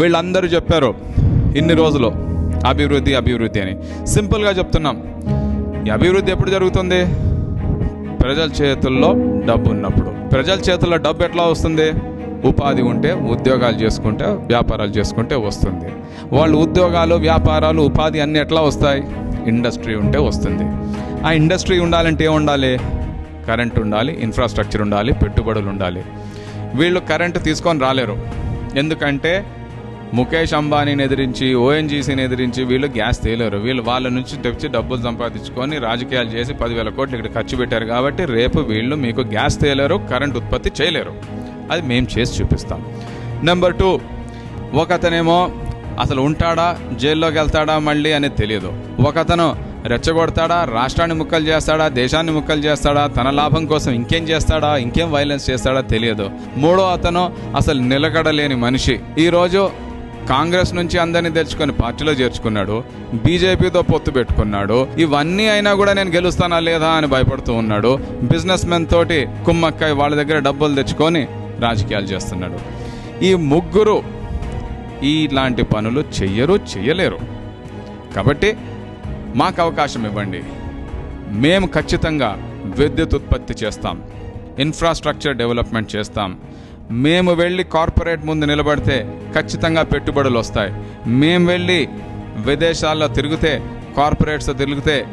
వీళ్ళందరూ చెప్పారు ఇన్ని రోజులు అభివృద్ధి అభివృద్ధి అని. సింపుల్గా చెప్తున్నాం. ఈ అభివృద్ధి ఎప్పుడు జరుగుతుంది? ప్రజల చేతుల్లో డబ్బు ఉన్నప్పుడు. ప్రజల చేతుల్లో డబ్బు ఎట్లా వస్తుంది? ఉపాధి ఉంటే ఉద్యోగాలు చేసుకుంటే వ్యాపారాలు చేసుకుంటే వస్తుంది. వాళ్ళు ఉద్యోగాలు వ్యాపారాలు ఉపాధి అన్నీ ఎట్లా వస్తాయి? ఇండస్ట్రీ ఉంటే వస్తుంది. ఆ ఇండస్ట్రీ ఉండాలంటే ఏం ఉండాలి? కరెంట్ ఉండాలి ఇన్ఫ్రాస్ట్రక్చర్ ఉండాలి పెట్టుబడులు ఉండాలి. వీళ్ళు కరెంటు తీసుకొని రాలేరు. ఎందుకంటే ముఖేష్ అంబానీని ఎదిరించి ఓఎన్జీసీని ఎదిరించి వీళ్ళు గ్యాస్ తేలేరు. వీళ్ళు వాళ్ళ నుంచి తెచ్చి డబ్బులు సంపాదించుకొని రాజకీయాలు చేసి పదివేల కోట్లు ఇక్కడ ఖర్చు పెట్టారు కాబట్టి రేపు వీళ్ళు మీకు గ్యాస్ తేలేరు కరెంట్ ఉత్పత్తి చేయలేరు. అది మేము చేసి చూపిస్తాం. నెంబర్ టూ ఒకతనేమో అసలు ఉంటాడా జైల్లోకి వెళ్తాడా మళ్ళీ అనేది తెలియదు ఒకతను రెచ్చగొడతాడా రాష్ట్రాన్ని ముక్కలు చేస్తాడా దేశాన్ని ముక్కలు చేస్తాడా తన లాభం కోసం ఇంకేం చేస్తాడా ఇంకేం వైలెన్స్ చేస్తాడా తెలియదు మూడో అతను అసలు నిలకడలేని మనిషి. ఈరోజు కాంగ్రెస్ నుంచి అందరినీ తెచ్చుకొని పార్టీలో చేర్చుకున్నాడు బీజేపీతో పొత్తు పెట్టుకున్నాడు ఇవన్నీ అయినా కూడా నేను గెలుస్తానా లేదా అని భయపడుతూ ఉన్నాడు. బిజినెస్ మెన్ తోటి కుమ్మక్కాయ వాళ్ళ దగ్గర డబ్బులు తెచ్చుకొని రాజకీయాలు చేస్తున్నాడు. ఈ ముగ్గురు ఇలాంటి పనులు చెయ్యరు చెయ్యలేరు. కాబట్టి మాకు అవకాశం ఇవ్వండి. మేము ఖచ్చితంగా విద్యుత్ ఉత్పత్తి చేస్తాం ఇన్ఫ్రాస్ట్రక్చర్ డెవలప్మెంట్ చేస్తాం. మేము వెళ్ళి కార్పొరేట్ ముందు నిలబడితే ఖచ్చితంగా పెట్టుబడులు వస్తాయి. మేము వెళ్ళి విదేశాల్లో తిరిగితే కార్పొరేట్స్ తిరిగితే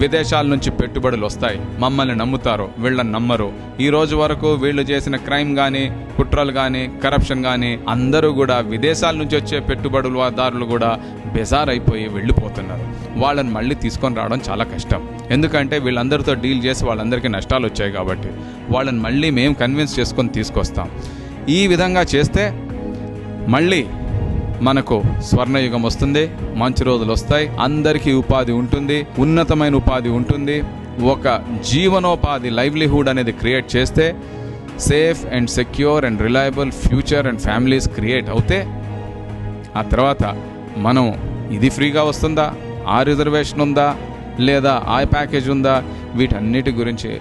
విదేశాల నుంచి పెట్టుబడులు వస్తాయి. మమ్మల్ని నమ్ముతారు వీళ్ళని నమ్మరు. ఈ రోజు వరకు వీళ్ళు చేసిన క్రైమ్ కానీ కుట్రలు కానీ కరప్షన్ కానీ అందరూ కూడా విదేశాల నుంచి వచ్చే పెట్టుబడులదారులు కూడా బెజార్ అయిపోయి వెళ్ళిపోతున్నారు. వాళ్ళని మళ్ళీ తీసుకొని రావడం చాలా కష్టం. ఎందుకంటే వీళ్ళందరితో డీల్ చేసి వాళ్ళందరికీ నష్టాలు వచ్చాయి కాబట్టి వాళ్ళని మళ్ళీ మేము కన్విన్స్ చేసుకొని తీసుకొస్తాం. ఈ విధంగా చేస్తే మళ్ళీ మనకు స్వర్ణయుగం వస్తుంది మంచి రోజులు వస్తాయి అందరికీ ఉపాధి ఉంటుంది ఉన్నతమైన ఉపాధి ఉంటుంది. ఒక జీవనోపాధి లైవ్లీహుడ్ అనేది క్రియేట్ చేస్తే safe and secure and reliable future and families create అవుతే ఆ తర్వాత మనం ఇది ఫ్రీగా వస్తుందా? ఆ రిజర్వేషన్ ఉందా? లేదా ఆ ప్యాకేజ్ ఉందా? వీటన్నిటి గురించి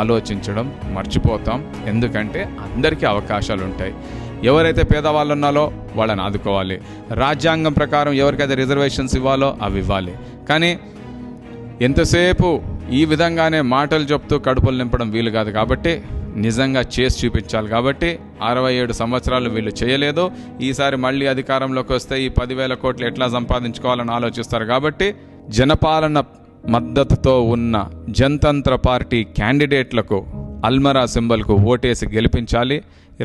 ఆలోచించడం మర్చిపోతాం. ఎందుకంటే అందరికీ అవకాశాలు ఉంటాయి ఎవరైతే పేదవాళ్ళు ఉన్నారో వాళ్ళని ఆదుకోవాలి. రాజ్యాంగం ప్రకారం ఎవరికైతే రిజర్వేషన్స్ ఇవ్వాలో అవి ఇవ్వాలి. కానీ ఎంతసేపు ఈ విధంగానే మాటలు చెప్తూ కడుపులు నింపడం వీలు కాదు కాబట్టి నిజంగా చేసి చూపించాలి కాబట్టి అరవై ఏడు సంవత్సరాలు వీళ్ళు చేయలేదు. ఈసారి మళ్ళీ అధికారంలోకి వస్తే ఈ పదివేల కోట్లు ఎట్లా సంపాదించుకోవాలని ఆలోచిస్తారు కాబట్టి జనపాలన మద్దతుతో ఉన్న జనతంత్ర పార్టీ క్యాండిడేట్లకు అల్మరా సింబల్కు ఓటేసి గెలిపించాలి.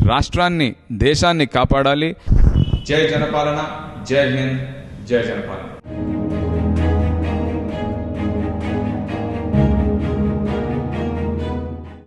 రాష్ట్రాన్ని దేశాన్ని కాపాడాలి. జై జనపాలన జై హింద్ జై జనపాలన.